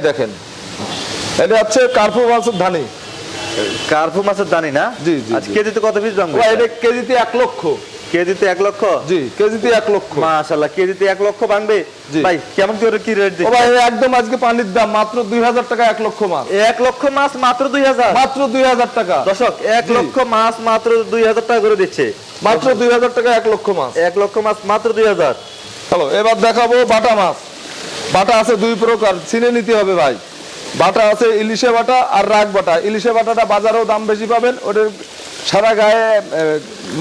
দেখেন। এটা হচ্ছে কার্পু মাছের ধানি। কার্পু মাছের দানি না? জি, জি, আজ কেজিতে কত পিস ভাই, এটা কেজিতে এক লক্ষ। কেজিতে এক লক্ষ? জি কেজিতে এক লক্ষ। মাশাল্লাহ কেজিতে এক লক্ষ ভাঙবে? ভাই কেমন করে কি রেট দিচ্ছে? ভাই একদম আজকে পানির দাম মাত্র দুই হাজার টাকা এক লক্ষ মাছ। এক লক্ষ মাছ মাত্র দুই হাজার? মাত্র দুই হাজার টাকা। দর্শক এক লক্ষ মাছ মাত্র দুই হাজার টাকা করে দিচ্ছে। মাত্র দুই হাজার টাকা এক লক্ষ মাছ। এক লক্ষ মাছ মাত্র দুই হাজার। চলো এবার দেখাবো বাটা মাছ। বাটা আছে দুই প্রকার চিনে নিতে হবে ভাই। বাটা আছে ইলিশে বাটা আর রাগ বাটা। ইলিশে বাটাটা বাজারেও দাম বেশি পাবেন ওটার সারা গায়ে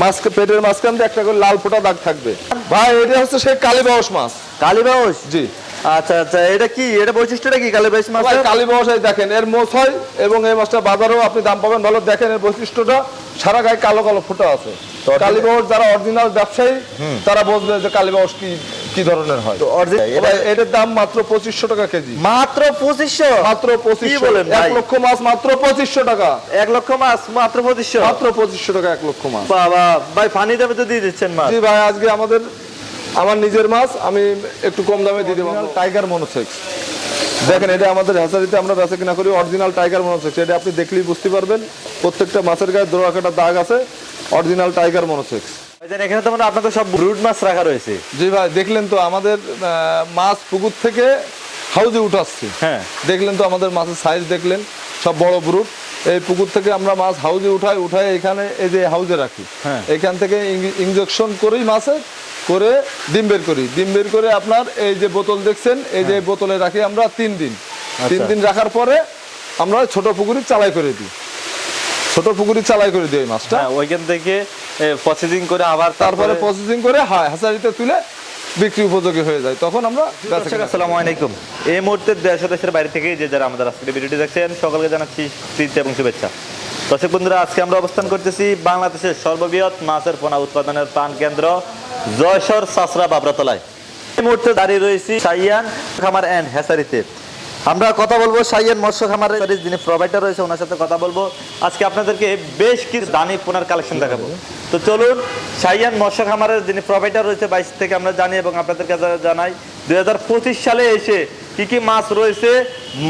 মাছ পেটের মাঝখান দিয়ে একটা করে লাল ফোটা দাগ থাকবে। ভাই এটা হচ্ছে সেই কালীবাউস মাছ। কালীবাউস? জি। আচ্ছা আচ্ছা এটা কি? এটা বৈশিষ্ট্যটা কি কালীবাউস মাছ কালীবাউস এই দেখেন এর মোষ হয় এবং এই মাছটা বাজারেও আপনি দাম পাবেন। ভালো দেখেন এর বৈশিষ্ট্যটা সারা গায়ে কালো কালো ফোটা আছে। কালীবাউস যারা অরিজিনাল ব্যবসায়ী তারা বুঝবে যে কালীবাউস কি কি ধরনের হয়? তো এটার দাম মাত্র পঁচিশশো টাকা কেজি। মাত্র পঁচিশশো? মাত্র পঁচিশশো। বলেন এক লক্ষ মাছ মাত্র পঁচিশশো টাকা। এক লক্ষ মাছ মাত্র পঁচিশশো? মাত্র পঁচিশশো টাকা এক লক্ষ মাছ। বাবা ভাই পানি দামে তো দিয়ে দিচ্ছেন মাছ। জি ভাই আজকে আমাদের আমার নিজের মাছ আমি একটু কম দামে দিয়ে দেবো। টাইগার মনোসেক্স দেখেন এটা আমাদের হ্যাচারিতে আমরা বেচা কিনা করি অরিজিনাল টাইগার মনোসেক্স এটা আপনি দেখলেই বুঝতে পারবেন প্রত্যেকটা মাছের গায়ে দোড়া কাটা দাগ আছে অরিজিনাল টাইগার মনোসেক্স এখানে তো মানে আপনাদের সব রুট মাছ রাখা রয়েছে। জি ভাই দেখলেন তো আমাদের মাছ পুকুর থেকে হাউজে উঠাচ্ছি হ্যাঁ। দেখলেন তো আমাদের মাছের সাইজ দেখলেন সব বড় ব্রুট এই পুকুর থেকে আমরা মাছ হাউজে উঠাই উঠাই এখানে এই যে হাউজে রাখি। হ্যাঁ। এখান থেকে ইঞ্জেকশন করেই মাছে করে ডিম বের করি। ডিম বের করে আপনার এই যে বোতল দেখছেন এই যে বোতলে রাখি আমরা তিন দিন। তিন দিন রাখার পরে আমরা ছোট পুকুরি চালাই করে দিই। ছোট পুকুরি চালাই করে দিই মাছটা। হ্যাঁ ওইখান থেকে প্রসেসিং করে আবার তারপরে প্রসেসিং করে হ্যাঁ হাসারিতে তুলে বিক্রি উপযোগী হয়ে যায়। তখন আমরা। আসসালামু আলাইকুম। এই মুহূর্তে দেশ দেশের বাইরে থেকে যে যারা আমাদের আজকের ভিডিওটি দেখছেন সকলকে জানাচ্ছি প্রীতি এবং শুভেচ্ছা। দর্শক বন্ধুরা আজকে আমরা অবস্থান করতেছি বাংলাদেশের সর্ববৃহৎ মাছের পোনা উৎপাদনের প্রাণ কেন্দ্র জয়সর সাসরা বাবরাতলায়। এই মুহূর্তে দাঁড়িয়ে রয়েছি সাইয়ান খামার অ্যান্ড আমরা কথা বলব সাইয়ান মৎস্য খামারের যিনি প্রোভাইডার রয়েছে, ওনার সাথে কথা বলব। আজকে আপনাদেরকে বেশ কিছু দানি পোনার কালেকশন দেখাবো। তো চলুন সাইয়ান মৎস্য খামারের যিনি প্রোভাইডার রয়েছে বাইশ থেকে আমরা জানি এবং আপনাদের কাছে জানাই, দুই হাজার পঁচিশ সালে এসে কি কি মাছ রয়েছে?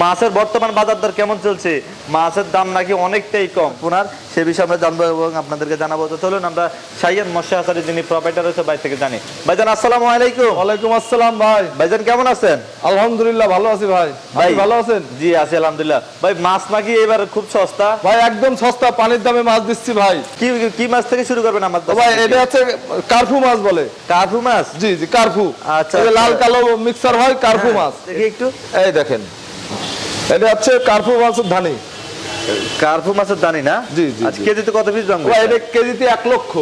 মাছের বর্তমান বাজার দর কেমন চলছে? মাছের দাম নাকি অনেকটাই কম। ওনার সে বিষয়ে আমরা জানব এবং আপনাদেরকে জানাব। তো চলুন আমরা সাইয়ান হাসারের যিনি প্রোভাইডার রয়েছে বাইশ থেকে জানি। ভাইজান আসসালামু আলাইকুম। ওয়ালাইকুম আসসালাম ভাই। ভাইজান কেমন আছেন? আলহামদুলিল্লাহ ভালো আছি ভাই। ভাই ভালো আছেন? জি আছি আলহামদুলিল্লাহ। ভাই মাছ নাকি এবার খুব সস্তা? ভাই একদম সস্তা। পানির দামে মাছ দিচ্ছি ভাই। কি কি মাছ থেকে শুরু করবেন আমার ভাই এটা হচ্ছে কার্ফু মাছ বলে। কার্পু মাছ? জি জি কার্ফু। আচ্ছা, এই লাল আচ্ছা। কালো মিক্সার হয় কার্ফু মাছ। দেখি একটু। এই দেখেন। এটা হচ্ছে কার্ফু মাছের ধানি। কার্পু মাছের দানি না? জি, জি, আজ কেজিতে কত পিস ভাই এটা কেজিতে এক লক্ষ।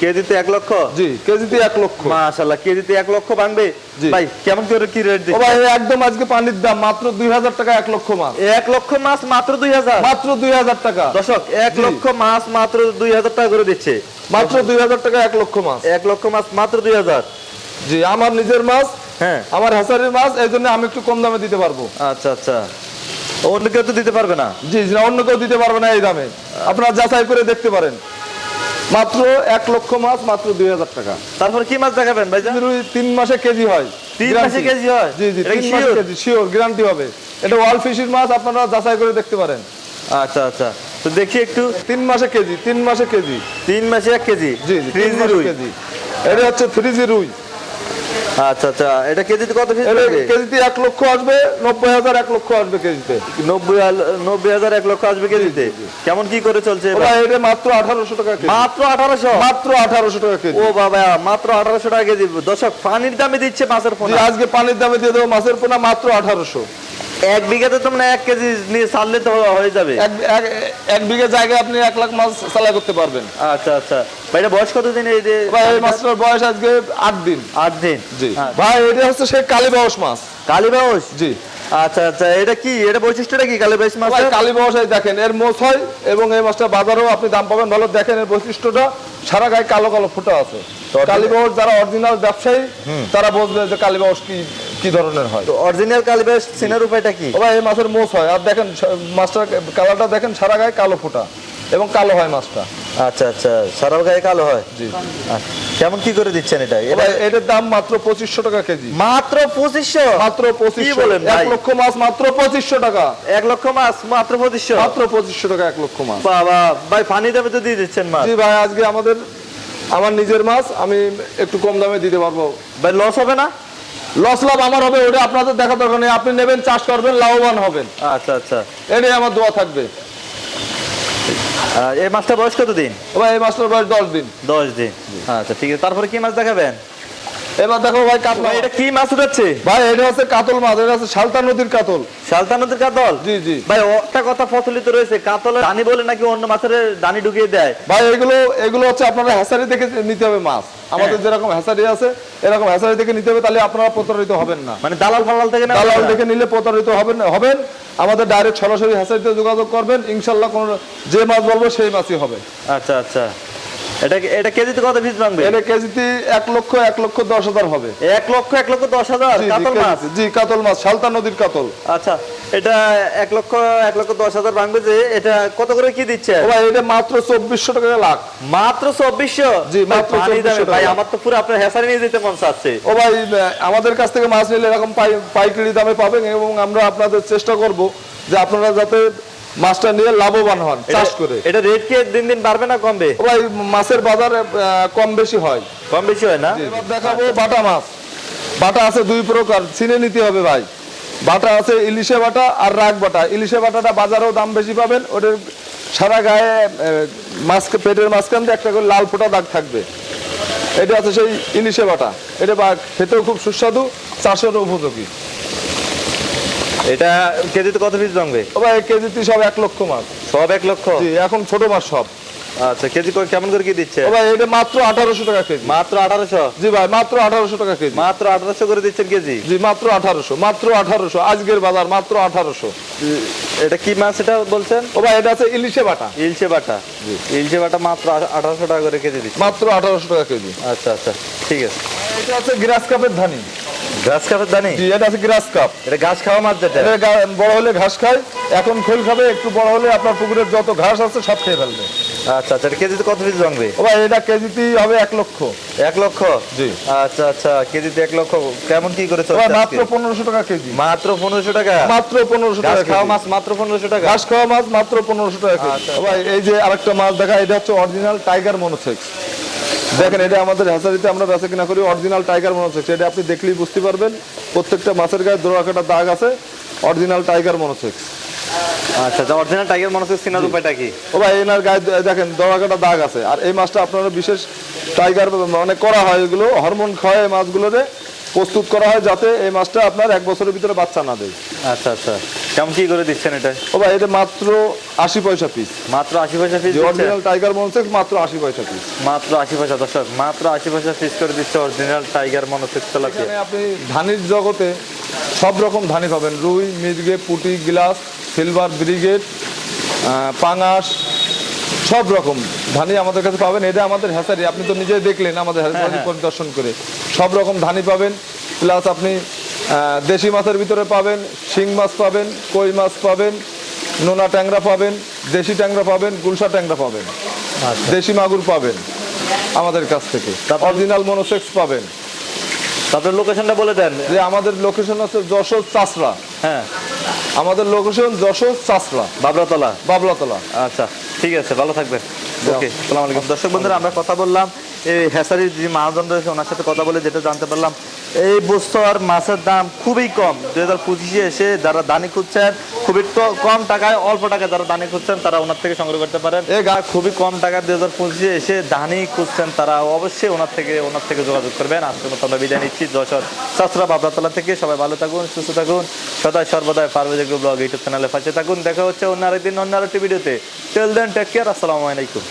কেজিতে এক লক্ষ? জি কেজিতে এক লক্ষ। মাশাআল্লাহ কেজিতে এক লক্ষ ভাঙবে ভাই কেমন করে কি রেট দিচ্ছে? ভাই একদম আজকে পানির দাম মাত্র দুই হাজার টাকা এক লক্ষ মাছ। এক লক্ষ মাছ মাত্র দুই হাজার? মাত্র দুই হাজার টাকা। দর্শক এক লক্ষ মাছ মাত্র দুই হাজার টাকা করে দিচ্ছে। মাত্র দুই হাজার টাকা এক লক্ষ মাছ। এক লক্ষ মাছ মাত্র দুই হাজার। জি আমার নিজের মাছ হ্যাঁ। আমার হ্যাসারির মাছ এই জন্য আমি একটু কম দামে দিতে পারব। আচ্ছা আচ্ছা। অন্য কেউ তো দিতে পারবে না? জি অন্য কেউ দিতে পারবে না এই দামে। আপনারা যাচাই করে দেখতে পারেন। মাত্র এক লক্ষ মাছ মাত্র দুই হাজার টাকা। তারপর কি মাছ দেখাবেন ভাই রুই তিন মাসে কেজি হয়। তিন মাসে কেজি হয়? জি জি তিন মাসে কেজি শিওর গ্যারান্টি হবে। এটা ওয়াল ফিশির মাছ আপনারা যাচাই করে দেখতে পারেন। আচ্ছা আচ্ছা। তো দেখি একটু। তিন মাসে কেজি তিন মাসে কেজি। তিন মাসে এক কেজি? জি জি তিন জি রুই। কেজি। এটা হচ্ছে থ্রি জি রুই। আচ্ছা আচ্ছা। এটা কেজিতে কত পিস কেজিতে এক লক্ষ আসবে নব্বই হাজার এক লক্ষ আসবে কেজিতে। নব্বই নব্বই হাজার এক লক্ষ আসবে কেজিতে? কেমন কি করে চলছে? এটা মাত্র আঠারোশো টাকা মাত্র আঠারোশো? মাত্র আঠারোশো টাকা কেজি। ও বাবা মাত্র আঠারোশো টাকা কেজি। দর্শক পানির দামে দিচ্ছে মাছের ফোন পোনা আজকে পানির দামে দিয়ে দেবো মাছের পোনা মাত্র আঠারোশো। এক বিঘাতে তো মানে এক কেজি নিয়ে ছাড়লে তো হয়ে যাবে। এক বিঘা জায়গায় আপনি এক লাখ মাছ চালাই করতে পারবেন। আচ্ছা আচ্ছা। ভাই এটা বয়স কতদিন এই যে ভাই এই মাছটার বয়স আজকে আট দিন। আট দিন? জি। আচ্ছা। ভাই এটা হচ্ছে সেই কালীবাউস মাছ। কালীবাউস? জি। আচ্ছা আচ্ছা। এটা কি? এটা বৈশিষ্ট্যটা কি কালীবাউস মাছ ভাই কালীবাউস দেখেন এর মোষ হয় এবং এই মাছটা বাজারেও আপনি দাম পাবেন। ভালো দেখেন এর বৈশিষ্ট্যটা। সারা গায়ে কালো কালো ফুটা আছে। কালীবাউস যারা অরিজিনাল ব্যবসায়ী তারা বুঝবে যে কালীবাউস কি কি ধরনের হয়? তো অরিজিনাল চেনার উপায়টা কি? ভাই এই মাছের মোষ হয়। আর দেখেন মাছটার কালারটা দেখেন সারা গায়ে কালো ফুটা এবং কালো হয় মাছটা। আচ্ছা আচ্ছা সারা গায়ে কালো হয়? জি। আচ্ছা, কেমন কি করে দিচ্ছেন এটা? এটা এটার দাম মাত্র পঁচিশশো টাকা কেজি। মাত্র পঁচিশশো? মাত্র পঁচিশশো। বলেন এক লক্ষ মাছ মাত্র পঁচিশশো টাকা। এক লক্ষ মাছ মাত্র পঁচিশশো? মাত্র পঁচিশশো টাকা এক লক্ষ মাছ। বাবা ভাই পানি দামে তো দিয়ে দিচ্ছেন মাছ। জি ভাই আজকে আমাদের আমার নিজের মাছ আমি একটু কম দামে দিতে পারব। ভাই লস হবে না? লস লাভ আমার হবে ওটা আপনাদের দেখা দরকার নেই। আপনি নেবেন চাষ করবেন লাভবান হবেন। আচ্ছা আচ্ছা। এটাই আমার দোয়া থাকবে। এই মাছটা বয়স কত দিন এবার এই মাছটার বয়স দশ দিন। দশ দিন। আচ্ছা ঠিক আছে। তারপরে কি মাছ দেখাবেন? এবার দেখো ভাই কাতলা এটা কি মাছ উঠাচ্ছে? ভাই এটা হচ্ছে কাতল মাছ এটা হচ্ছে সালতা নদীর কাতল। শালতা নদীর কাতল? জি জি। ভাই একটা কথা প্রচলিত রয়েছে কাতলের দানি বলে নাকি অন্য মাছের দানি ঢুকিয়ে দেয়? ভাই এগুলো এগুলো হচ্ছে আপনারা হ্যাসারি দেখে নিতে হবে মাছ। আমাদের হ্যাঁ। যেরকম হ্যাসারি আছে এরকম হ্যাসারি দেখে নিতে হবে তাহলে আপনারা প্রতারিত হবেন না। মানে দালাল ফালাল থেকে না দালাল দেখে নিলে প্রতারিত হবেন হবেন। আমাদের ডাইরেক্ট সরাসরি হ্যাসারিতে যোগাযোগ করবেন। ইনশাল্লাহ কোন যে মাছ বলব সেই মাছই হবে। আচ্ছা আচ্ছা। এটা এটা কেজিতে কত পিস ভাঙবে? এর কেজিতে এক লক্ষ এক লক্ষ দশ হাজার হবে। এক লক্ষ এক লক্ষ দশ হাজার? কাতল মাছ? জি কাতল মাছ সালতা নদীর কাতল। আচ্ছা এটা এক লক্ষ এক লক্ষ দশ হাজার ভাঙবে যে এটা কত করে কি দিচ্ছে? ভাই এটা মাত্র চব্বিশশো টাকা লাখ। মাত্র চব্বিশশো? জি, মাত্র 2400 ভাই আমার তো পুরো আপনার হেসারি নিয়ে যেতে মন চাচ্ছে। ও ভাই আমাদের কাছ থেকে মাছ নিলে এরকম পাই- পাইকারি দামে পাবেন এবং আমরা আপনাদের চেষ্টা করব যে আপনারা যাতে মাছটা নিয়ে লাভবান হন চাষ করে। এটা রেট কি দিন দিন বাড়বে না কমবে? ভাই মাছের বাজার কম বেশি হয়। কম বেশি হয় না? এবার দেখাবো বাটা মাছ। বাটা আছে দুই প্রকার চিনে নিতে হবে ভাই। বাটা আছে ইলিশে বাটা আর রাগ বাটা। ইলিশে বাটাটা বাজারেও দাম বেশি পাবেন ওটার সারা গায়ে মাছ পেটের মাঝখান দিয়ে একটা করে লাল ফোটা দাগ থাকবে। এটা আছে সেই ইলিশে বাটা। এটা খেতেও খুব সুস্বাদু চাষেরও উপযোগী। এটা কেজিতে কত পিস ভাঙবে ও ভাই কেজিতে সব এক লক্ষ মাছ সব এক লক্ষ? জি এখন ছোট মাছ সব। আচ্ছা কেজি কেমন করে কি দিচ্ছে? ও ভাই এটা মাত্র আঠারোশো টাকা কেজি। মাত্র আঠারোশো? জি ভাই মাত্র আঠারোশো টাকা কেজি। মাত্র আঠারোশো করে দিচ্ছেন কেজি? জি মাত্র আঠারোশো মাত্র আঠারোশো। আজকের বাজার মাত্র আঠারোশো। এটা কি মাছ এটা বলছেন? ও ভাই এটা আছে ইলিশে বাটা। ইলশে বাটা। ইলশে বাটা মাত্র আঠারোশো টাকা করে কেজি দিচ্ছে। মাত্র আঠারোশো টাকা কেজি। আচ্ছা আচ্ছা ঠিক আছে। এটা আছে গ্রাস কাপের ধানি। ঘাস কাপের দানি? জি এটা আছে গ্রাস কাপ এটা ঘাস খাওয়া মাছ যেটা। এটা বড় হলে ঘাস খায় এখন খোল খাবে একটু বড় হলে আপনার পুকুরের যত ঘাস আছে সব খেয়ে ফেলবে। আচ্ছা আচ্ছা কেজিতে কত পিস ভাঙবে ও ভাই এটা কেজিতেই হবে এক লক্ষ। এক লক্ষ? জি। আচ্ছা আচ্ছা কেজিতে এক লক্ষ কেমন কি করে চলছে মাত্র পনেরোশো টাকা কেজি। মাত্র পনেরোশো টাকা? মাত্র পনেরোশো টাকা খাওয়া মাছ মাত্র পনেরোশো টাকা? ঘাস খাওয়া মাছ মাত্র পনেরোশো টাকা আচ্ছা। ভাই এই যে আরেকটা মাছ দেখা এটা হচ্ছে অরিজিনাল টাইগার মনোসেক্স দেখেন এটা আমাদের হ্যাচারিতে আমরা বেচা কিনা করি অরিজিনাল টাইগার মনোসেক্স এটা আপনি দেখলেই বুঝতে পারবেন প্রত্যেকটা মাছের গায়ে দোড়া কাটা দাগ আছে অরিজিনাল টাইগার মনোসেক্স আচ্ছা আচ্ছা অরিজিনাল টাইগার চিনার উপায়টা কি? ও ভাই এনার গায়ে দেখেন দাগ আছে। আর এই মাছটা আপনারা বিশেষ টাইগার মানে করা হয় এগুলো হরমোন খাওয়ায় এই মাছগুলোরে প্রস্তুত করা হয় যাতে এই মাছটা আপনার এক বছরের ভিতরে বাচ্চা না দেয়। আচ্ছা আচ্ছা। কেমন কি করে দিচ্ছেন এটা? ও ভাই এটা মাত্র আশি পয়সা পিস মাত্র আশি পয়সা পিস অরিজিনাল টাইগার মনোসেক্স মাত্র আশি পয়সা পিস মাত্র আশি পয়সা দর্শক মাত্র আশি পয়সা পিস করে দিচ্ছে অরিজিনাল টাইগার মনোসেক্স তেলাপিয়া। আপনি ধানির জগতে সব রকম ধানি পাবেন। রুই মির্গে পুটি গ্লাস সিলভার ব্রিগেড পাঙাশ সব রকম ধানি আমাদের কাছে পাবেন। এটা আমাদের হ্যাসারি আপনি তো নিজে দেখলেন আমাদের হ্যাসারি হ্যাঁ। পরিদর্শন করে। সব রকম ধানি পাবেন। প্লাস আপনি দেশি মাছের ভিতরে পাবেন শিং মাছ পাবেন কই মাছ পাবেন নোনা ট্যাংরা পাবেন দেশি ট্যাংরা পাবেন গুলশা ট্যাংরা পাবেন। আচ্ছা। দেশি মাগুর পাবেন আমাদের কাছ থেকে। অরিজিনাল মনোসেক্স পাবেন। তারপরে লোকেশনটা বলে দেন। যে আমাদের লোকেশন আছে যশোর চাষরা হ্যাঁ। আমাদের লোকেশন যশোর চাষরা বাবলাতলা। বাবলাতলা। আচ্ছা ঠিক আছে ভালো থাকবেন। ওকে সালাম আলাইকুম। দর্শক বন্ধুরা আমরা কথা বললাম। এই হ্যাসারির যে মহাজন রয়েছে ওনার সাথে কথা বলে যেটা জানতে পারলাম এই বছর মাছের দাম খুবই কম। দুই হাজার পঁচিশে এসে যারা দানি খুঁজছেন, খুবই কম টাকায়, অল্প টাকায় যারা দানি খুঁজছেন, তারা ওনার থেকে সংগ্রহ করতে পারেন। এ গা- খুবই কম টাকায় দুই হাজার পঁচিশে এসে দানি খুঁজছেন, তারা অবশ্যই ওনার থেকে ওনার থেকে যোগাযোগ করবেন। আজকের মতো আমরা বিদায় নিচ্ছি। যশোর সাসরা বাবরাতলা থেকে সবাই ভালো থাকুন, সুস্থ থাকুন। সদায় সর্বদাই পারভেজ ব্লগ, ইউটিউব চ্যানেলে পাশে থাকুন। দেখা হচ্ছে অন্য আরেকদিন, অন্য আরেকটি ভিডিওতে। টেল দেন টেক কেয়ার আসসালামু আলাইকুম।